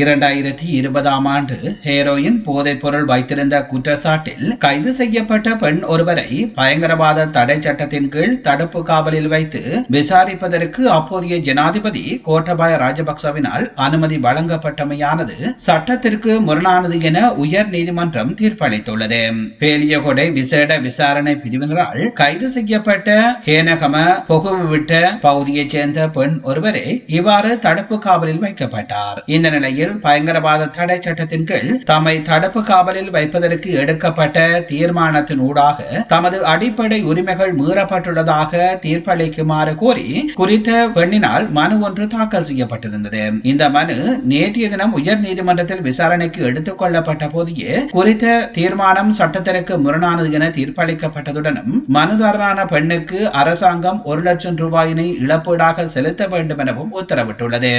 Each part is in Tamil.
இரண்டாயிரத்தி இருபதாம் ஆண்டு ஹேரோயின் போதைப் பொருள் வைத்திருந்த குற்றச்சாட்டில் கைது செய்யப்பட்ட பெண் ஒருவரை பயங்கரவாத தடை சட்டத்தின் கீழ் தடுப்பு காவலில் வைத்து விசாரிப்பதற்கு அப்போதைய ஜனாதிபதி கோட்டபாய ராஜபக்சவினால் அனுமதி வழங்கப்பட்டமையானது சட்டத்திற்கு முரணானது என உயர் நீதிமன்றம் தீர்ப்பளித்துள்ளது. பேலியகொடை விசேட விசாரணை பிரிவினரால் கைது செய்யப்பட்ட ஹேனகம பொகுவிட்ட பகுதியைச் சேர்ந்த பெண் ஒருவரே இவ்வாறு தடுப்பு காவலில் வைக்கப்பட்டார். இந்த நிலையில் பயங்கரவாத தடை சட்டத்தின் கீழ் தம்மை தடுப்பு காவலில் வைப்பதற்கு எடுக்கப்பட்ட தீர்மானத்தின் ஊடாக தமது அடிப்படை உரிமைகள் மீறப்பட்டுள்ளதாக தீர்ப்பளிக்குமாறு கோரி குறித்த பெண்ணினால் மனு ஒன்று தாக்கல் செய்யப்பட்டிருந்தது. இந்த மனு நேற்றைய தினம் உயர் நீதிமன்றத்தில் விசாரணைக்கு எடுத்துக் கொள்ளப்பட்ட போதே குறித்த தீர்மானம் சட்டத்திற்கு முரணானது என தீர்ப்பளிக்கப்பட்டதுடனும் மனுதாரரான பெண்ணுக்கு அரசாங்கம் ஒரு லட்சம் ரூபாயினை இழப்பீடாக செலுத்த வேண்டும் எனவும் உத்தரவிட்டுள்ளது.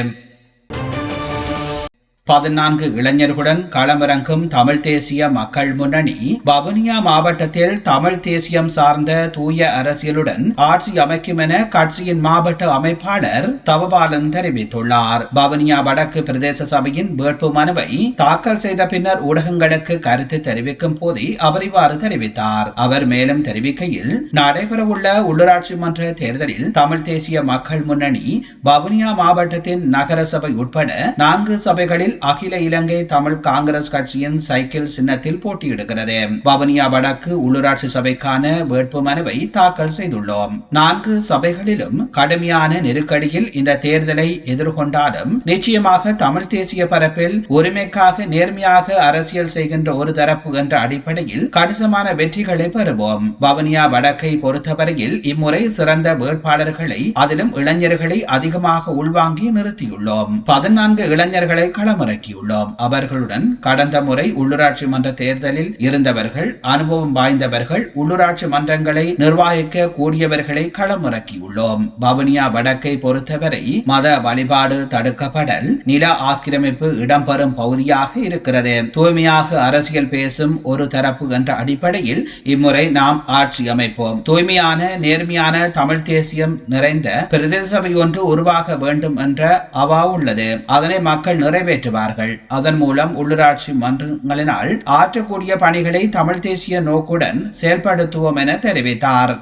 பதினான்கு இளைஞர்களுடன் களமிறங்கும் தமிழ் தேசிய மக்கள் முன்னணி வவுனியா மாவட்டத்தில் தமிழ் தேசியம் சார்ந்த தூய அரசியலுடன் ஆட்சி அமைக்கும் என கட்சியின் மாவட்ட அமைப்பாளர் தவபாலன் தெரிவித்துள்ளார். வவுனியா வடக்கு பிரதேச சபையின் வேட்பு மனுவை தாக்கல் செய்த பின்னர் ஊடகங்களுக்கு கருத்து தெரிவிக்கும் போதே அவர் இவ்வாறு தெரிவித்தார். அவர் மேலும் தெரிவிக்கையில் நடைபெறவுள்ள உள்ளூராட்சி மன்ற தேர்தலில் தமிழ் தேசிய மக்கள் முன்னணி வவுனியா மாவட்டத்தின் நகரசபை உட்பட நான்கு சபைகளில் அகில இலங்கை தமிழ் காங்கிரஸ் கட்சியின் சைக்கிள் சின்னத்தில் போட்டியிடுகிறது. வவுனியா வடக்கு உள்ளூராட்சி சபைக்கான வேட்புமனுவை தாக்கல் செய்துள்ளோம். நான்கு சபைகளிலும் கடுமையான நெருக்கடியில் இந்த தேர்தலை எதிர்கொண்டாலும் நிச்சயமாக தமிழ் தேசிய பரப்பில் உரிமைக்காக நேர்மையாக அரசியல் செய்கின்ற ஒரு தரப்பு என்ற அடிப்படையில் கணிசமான வெற்றிகளை பெறுவோம். வவுனியா வடக்கை பொறுத்தவரையில் இம்முறை சிறந்த வேட்பாளர்களை அதிலும் இளைஞர்களை அதிகமாக உள்வாங்கி நிறுத்தியுள்ளோம். பதினான்கு இளைஞர்களை களம் இறக்கியுள்ளோம் அவர்களுடன் கடந்த முறை உள்ளூராட்சி மன்ற தேர்தலில் இருந்தவர்கள் அனுபவம் வாய்ந்தவர்கள் உள்ளூராட்சி மன்றங்களை நிர்வாகிக்க கூடியவர்களை களமிறக்கியுள்ளோம். வவுனியா வடக்கை பொறுத்தவரை மத வழிபாடு தடுக்கப்படல் நில ஆக்கிரமிப்பு இடம்பெறும் பகுதியாக இருக்கிறது. தூய்மையாக அரசியல் பேசும் ஒரு தரப்பு என்ற அடிப்படையில் இம்முறை நாம் ஆட்சி அமைப்போம். தூய்மையான நேர்மையான தமிழ் தேசியம் நிறைந்த பிரதேச சபை ஒன்று உருவாக வேண்டும் என்ற அவா உள்ளது. அதனை மக்கள் நிறைவேற்றுவார் செய்வார்கள். அதன் மூலம் உள்ளூராட்சி மன்றங்களினால் ஆற்றக்கூடிய பணிகளை தமிழ் தேசிய நோக்குடன் செயல்படுத்துவோம் என தெரிவித்தார்.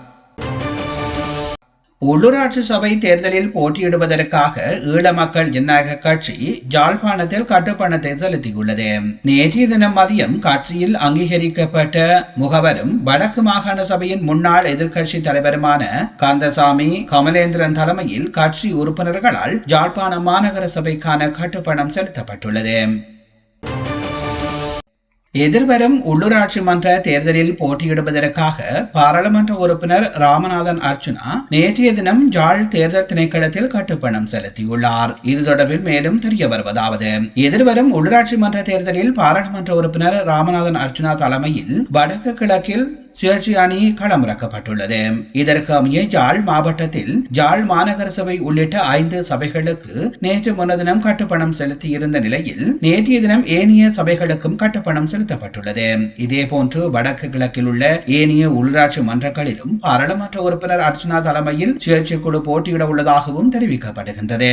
உள்ளூராட்சி சபை தேர்தலில் போட்டியிடுவதற்காக ஈழ மக்கள் ஜனநாயக கட்சி ஜாழ்ப்பாணத்தில் கட்டுப்பணத்தை செலுத்தியுள்ளது. நேற்றைய தினம் மதியம் கட்சியில் அங்கீகரிக்கப்பட்ட முகவரும் வடக்கு மாகாண சபையின் முன்னாள் எதிர்க்கட்சி தலைவருமான கந்தசாமி கமலேந்திரன் தலைமையில் கட்சி உறுப்பினர்களால் ஜாழ்ப்பாண மாநகர சபைக்கான கட்டுப்பணம் செலுத்தப்பட்டுள்ளது. எதிர்வரும் உள்ளூராட்சி மன்ற தேர்தலில் போட்டியிடுவதற்காக பாராளுமன்ற உறுப்பினர் ராமநாதன் அர்ச்சுனா நேற்றைய தினம் ஜாழ் தேர்தல் திணைக்களத்தில் கட்டுப்பணம் செலுத்தியுள்ளார். இது தொடர்பில் மேலும் தெரிய வருவதாவது. எதிர்வரும் உள்ளூராட்சி மன்ற தேர்தலில் பாராளுமன்ற உறுப்பினர் ராமநாதன் அர்ச்சுனா தலைமையில் வடக்கு கிழக்கில் சுயேட்சை அணி களமிறக்கப்பட்டுள்ளது. இதற்கு அமைய ஜாழ் மாவட்டத்தில் ஜாழ் மாநகர சபை உள்ளிட்ட ஐந்து சபைகளுக்கு நேற்று முன்னதினம் கட்டுப்பணம் செலுத்தியிருந்த நிலையில் நேற்றைய தினம் ஏனைய சபைகளுக்கும் கட்டுப்பணம் செலுத்தப்பட்டுள்ளது. இதேபோன்று வடக்கு கிழக்கில் உள்ள ஏனைய உள்ளாட்சி மன்றங்களிலும் பாராளுமன்ற உறுப்பினர் அர்ச்சனா தலைமையில் சுயேட்சை குழு போட்டியிட உள்ளதாகவும் தெரிவிக்கப்படுகின்றது.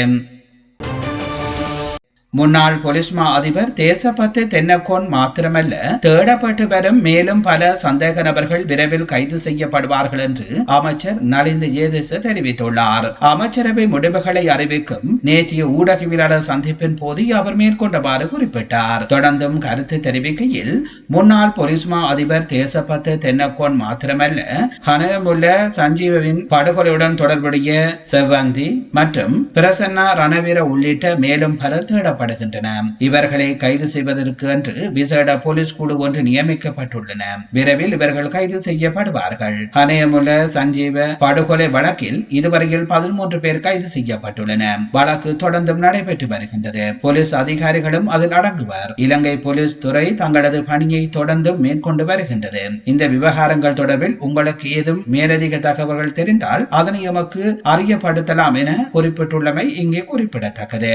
முன்னாள் பொலிஸ்மா அதிபர் தேசபத்து தென்னக்கோன் மாத்திரமல்ல தேடப்பட்டு வரும் மேலும் பல சந்தேக நபர்கள் விரைவில் கைது செய்யப்படுவார்கள் என்று அமைச்சர் நலிந்து ஜேதிச தெரிவித்துள்ளார். அமைச்சரவை முடிவுகளை அறிவிக்கும் நேற்றைய ஊடகவியலாளர் சந்திப்பின் போது அவர் மேற்கொண்டவாறு குறிப்பிட்டார். தொடர்ந்தும் கருத்து தெரிவிக்கையில் முன்னாள் பொலிஸ்மா அதிபர் தேசபத்து தென்னக்கோன் மாத்திரமல்ல ஹனமுள்ள சஞ்சீவின் படுகொலையுடன் தொடர்புடைய செவ்வந்தி மற்றும் பிரசன்னா ரணவீர உள்ளிட்ட மேலும் பலர் தேடப்பட்டார் தேடப்படுகின்றன இவர்களை கைது செய்வதற்கு என்று விசேட போலீஸ் குழு ஒன்று நியமிக்கப்பட்டுள்ளன. விரைவில் இவர்கள் கைது செய்யப்படுவார்கள். ஹனயமுல சஞ்சீவ படுகொலை வழக்கில் இதுவரையில் பதிமூன்று பேர் கைது செய்யப்பட்டுள்ளன. வழக்கு தொடர்ந்தும் நடைபெற்று வருகின்றது. போலீஸ் அதிகாரிகளும் அதில் அடங்குவர். இலங்கை போலீஸ் துறை தங்களது பணியை தொடர்ந்தும் மேற்கொண்டு வருகின்றது. இந்த விவகாரங்கள் தொடர்பில் உங்களுக்கு ஏதும் மேலதிக தகவல்கள் தெரிந்தால் அதனை எமக்கு அறியப்படுத்தலாம் என குறிப்பிட்டுள்ளமை இங்கே குறிப்பிடத்தக்கது.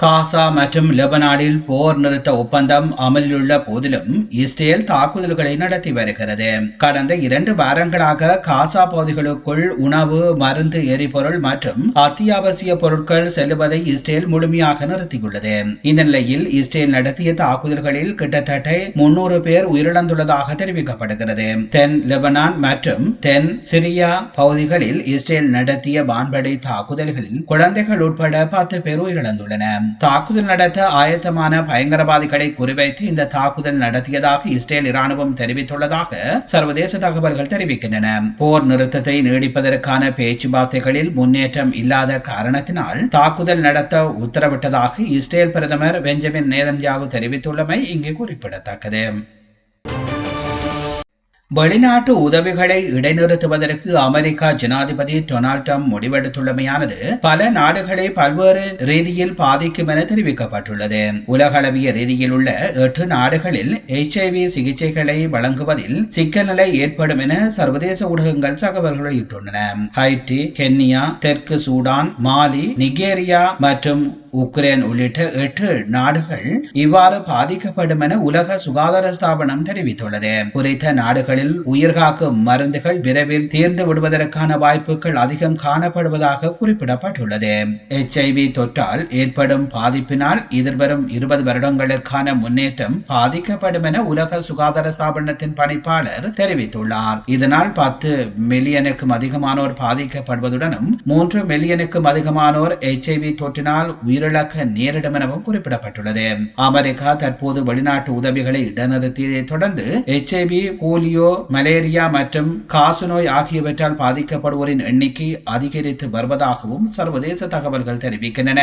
காசா மற்றும் லெபனானில் போர் நிறுத்த ஒப்பந்தம் அமலில் உள்ள போதிலும் இஸ்ரேல் தாக்குதல்களை நடத்தி வருகிறது. கடந்த இரண்டு வாரங்களாக காசா பகுதிகளுக்குள் உணவு மருந்து எரிபொருள் மற்றும் அத்தியாவசிய பொருட்கள் செல்லுவதை இஸ்ரேல் முழுமையாக நிறுத்தியுள்ளது. இந்த நிலையில் இஸ்ரேல் நடத்திய தாக்குதல்களில் கிட்டத்தட்ட முன்னூறு பேர் உயிரிழந்துள்ளதாக தெரிவிக்கப்படுகிறது. தென் லெபனான் மற்றும் தென் சிரியா பகுதிகளில் இஸ்ரேல் நடத்திய வான்படை தாக்குதல்களில் குழந்தைகள் உட்பட பத்து பேர் உயிரிழந்துள்ளனர். தாக்குதல் நடத்த ஆயத்தமான பயங்கரவாதிகளை குறிவைத்து இந்த தாக்குதல் நடத்தியதாக இஸ்ரேல் இராணுவம் தெரிவித்துள்ளதாக சர்வதேச தகவல்கள் தெரிவிக்கின்றன. போர் நிறுத்தத்தை நீடிப்பதற்கான பேச்சுவார்த்தைகளில் முன்னேற்றம் இல்லாத காரணத்தினால் தாக்குதல் நடத்த உத்தரவிட்டதாக இஸ்ரேல் பிரதமர் பெஞ்சமின் நேதன்யாவு தெரிவித்துள்ளமை இங்கு குறிப்பிடத்தக்கது. வெளிநாட்டு உதவிகளை இடைநிறுத்துவதற்கு அமெரிக்கா ஜனாதிபதி டொனால்ட் ட்ரம்ப் முடிவெடுத்துள்ளமையானது பல நாடுகளை பல்வேறு ரீதியில் பாதிக்கும் என தெரிவிக்கப்பட்டுள்ளது. உலகளவிய ரீதியில் உள்ள எட்டு நாடுகளில் எச்ஐவி சிகிச்சைகளை வழங்குவதில் சிக்கல் நிலை ஏற்படும் என சர்வதேச ஊடகங்கள் தகவல்கள் வெளியிட்டுள்ளன ஹைட்டி கென்னியா தெற்கு சூடான் மாலி நிகேரியா மற்றும் உக்ரைன் உள்ளிட்ட எட்டு நாடுகள் இவ்வாறு பாதிக்கப்படும் என உலக சுகாதார ஸ்தாபனம் தெரிவித்துள்ளது. குறித்த நாடுகளில் உயிர்காக்கும் மருந்துகள் விரைவில் தீர்ந்து விடுவதற்கான வாய்ப்புகள் அதிகம் காணப்படுவதாக குறிப்பிடப்பட்டுள்ளது. எச்ஐவி தொற்றால் ஏற்படும் பாதிப்பினால் எதிர்வரும் இருபது வருடங்களுக்கான முன்னேற்றம் பாதிக்கப்படும் என உலக சுகாதார ஸ்தாபனத்தின் பணிப்பாளர் தெரிவித்துள்ளார். இதனால் பத்து மில்லியனுக்கும் அதிகமானோர் பாதிக்கப்படுவதுடனும் மூன்று மில்லியனுக்கும் அதிகமானோர் எச்ஐவி தொற்றினால் உயிரிழக்க நேரிடும் எனவும் குறிப்பிடப்பட்டுள்ளது. அமெரிக்கா தற்போது வெளிநாட்டு உதவிகளை இடநிறுத்தியதை தொடர்ந்து எச்ஐவி போலியோ மலேரியா மற்றும் காசநோய் ஆகியவற்றால் பாதிக்கப்படுவோரின் எண்ணிக்கை அதிகரித்து வருவதாகவும் சர்வதேச தகவல்கள் தெரிவிக்கின்றன.